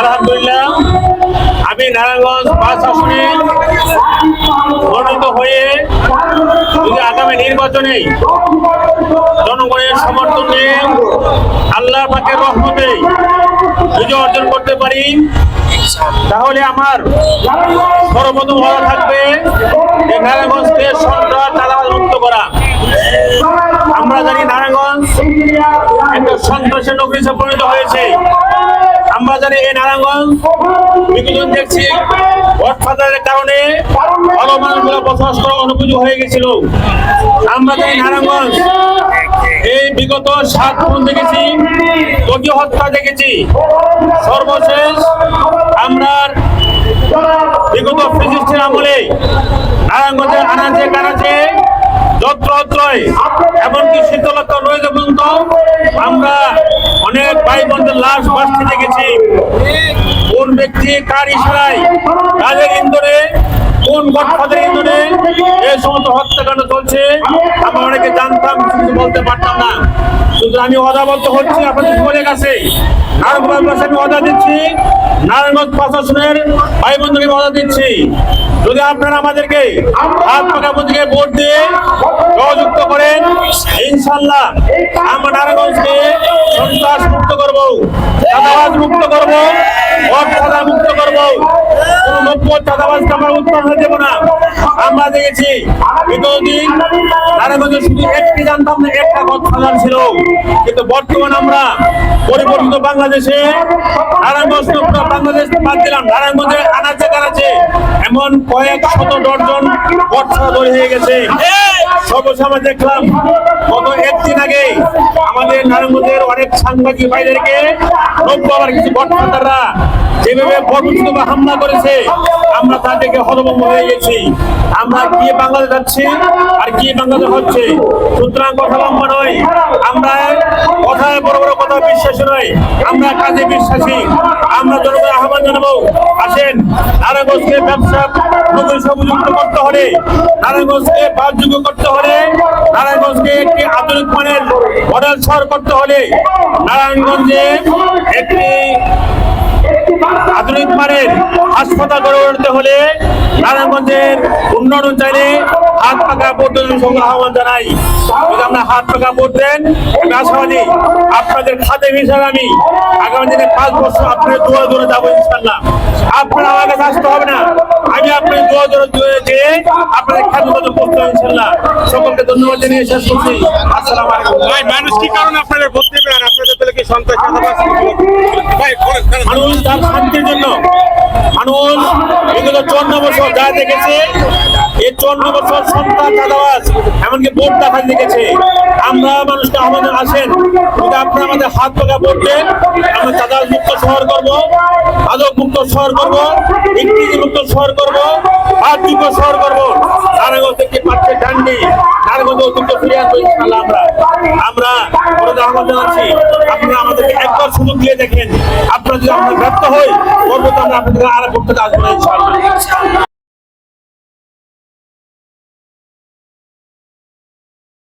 আলহামদুলিল্লাহ, আমি নারায়ণগঞ্জ পাঁচ আসনে মনোনীত হয়ে যদি আগামী নির্বাচনে জনগণের সমর্থন নিয়ে আল্লাহ পাকের রহমতে বিজয় অর্জন করতে পারি, তাহলে আমার সর্বপ্রথম হওয়া থাকবে নারায়ণগঞ্জকে সন্ত্রাস চালাবাজ মুক্ত করা। আমরা জানি নারায়ণগঞ্জ একটা সন্ত্রাসের নগরী হিসেবে পরিণত হয়েছে। জানি এই নারায়ণগঞ্জ বিনোদন দেখছি। অর্থাধারের কারণে ভালো বসবাস হয়ে গেছিল। আমরা জানি নারায়ণগঞ্জ। এই বিগত সাত দেখেছি হত্যা দেখেছি। সর্বশেষ আমরা বিগত ফিজিস্টের আমলে নারায়ণগঞ্জের আনাচে কানাচে যত্রত্রয় এমনকি শীতলতা রয়েছে পর্যন্ত আমরা অনেক ভাই বোনদের লাশ বাঁচতে দেখেছি। কোন ব্যক্তি কার ইশারায় কাজের ইন্দোরে কোন গঠফাদের ইন্দোরে এই সমস্ত হত্যাকাণ্ড চলছে, আমরা অনেকে জানতাম কিন্তু বলতে পারতাম না। শুধু আমি অদা বলতে হচ্ছে, আপনাদের সকলের কাছে। নারায়ণগঞ্জ আমি অদা দিচ্ছি। নারায়ণগঞ্জ প্রশাসনের ভাই বন্ধুকে অদা দিচ্ছি। যদি আপনারা আমাদেরকে হাত পাকা বন্ধুকে ভোট দিয়ে সহযুক্ত করেন, ইনশাল্লাহ আমরা নারায়ণগঞ্জকে নব্য চাঁদাবাজকে আমরা হয়ে দেবো না। আমরা দেখেছি বিগত দিন নারায়ণগঞ্জে শুধু একটি জানতাম না একটা ছিল। কিন্তু বর্তমান আমরা পরিবর্তিত বাংলাদেশে নারায়ণগঞ্জ বাংলাদেশ বাদ দিলাম। নারায়ণগঞ্জে আনাচে কানাচে এমন কয়েক শত দর্জন বর্ষা তৈরি হয়ে গেছে। সর্বশেষ দেখলাম গত একদিন সুতরাং কথা নয়, আমরা কথায় বড় বড় কথা বিশ্বাসী নয়, আমরা কাজে বিশ্বাসী। আমরা জনগণের জানাব, আসেন, নারায়ণগঞ্জকে ব্যবসা নতুন সংযুক্ত করতে হলে, নারায়ণগঞ্জকে বাসযোগ্য করতে হলে নারায়ণগঞ্জকে একটি আধুনিক মানের মডেল শহর করতে হলে নারায়ণগঞ্জে একটি আধুনিক মানের হাসপাতাল গড়ে উঠতে হলে নারায়ণগঞ্জের উন্নয়ন চাইলে হাত পাকা পদ্ধতির সঙ্গে আহ্বান জানাই। যদি আমরা হাত পাকা ভোট দেন আশাবাদী আপনাদের খাতে হিসাবে আমি আগামী দিনে পাঁচ বছর আপনাদের দূরে দূরে যাব ইনশাল্লাহ আপনারা আমার কাছে আসতে হবে না। আমি আপনাদের দূরে দূরে দূরে যেয়ে আপনাদের খ্যাত মতো করতে হবে ইনশাল্লাহ সকলকে ধন্যবাদ জানিয়ে শেষ করছি। আসসালামু ভাই মানুষ কি কারণে আপনাদের ভোট দেবে আর আপনাদের দলে কি সন্ত্রাস। মানুষ তার শান্তির জন্য মানুষ বিগত চুয়ান্ন বছর যা দেখেছে এই চুয়ান্ন বছর সন্তান চাঁদাবাজ এমনকি ভোট দেখা দেখেছে। আমরা মানুষকে আমাদের আসেন যদি আপনারা আমাদের হাত পাকা ভোট আমরা চাঁদাবাজ মুক্ত শহর করব মাদক মুক্ত শহর করব ইংরেজি মুক্ত শহর করব আর্থিক শহর করব। নারায়ণগঞ্জ থেকে পাচ্ছে ডান্ডি নারায়ণগঞ্জ ফিরে আসব ইনশাল্লাহ আমরা। আমরা আহ্বান জানাচ্ছি। আপনারা আমাদেরকে একবার সুযোগ দিয়ে দেখেন। আপনারা যদি আমরা ব্যর্থ হই পরবর্তী আমরা আপনাদের আর করতে আসব না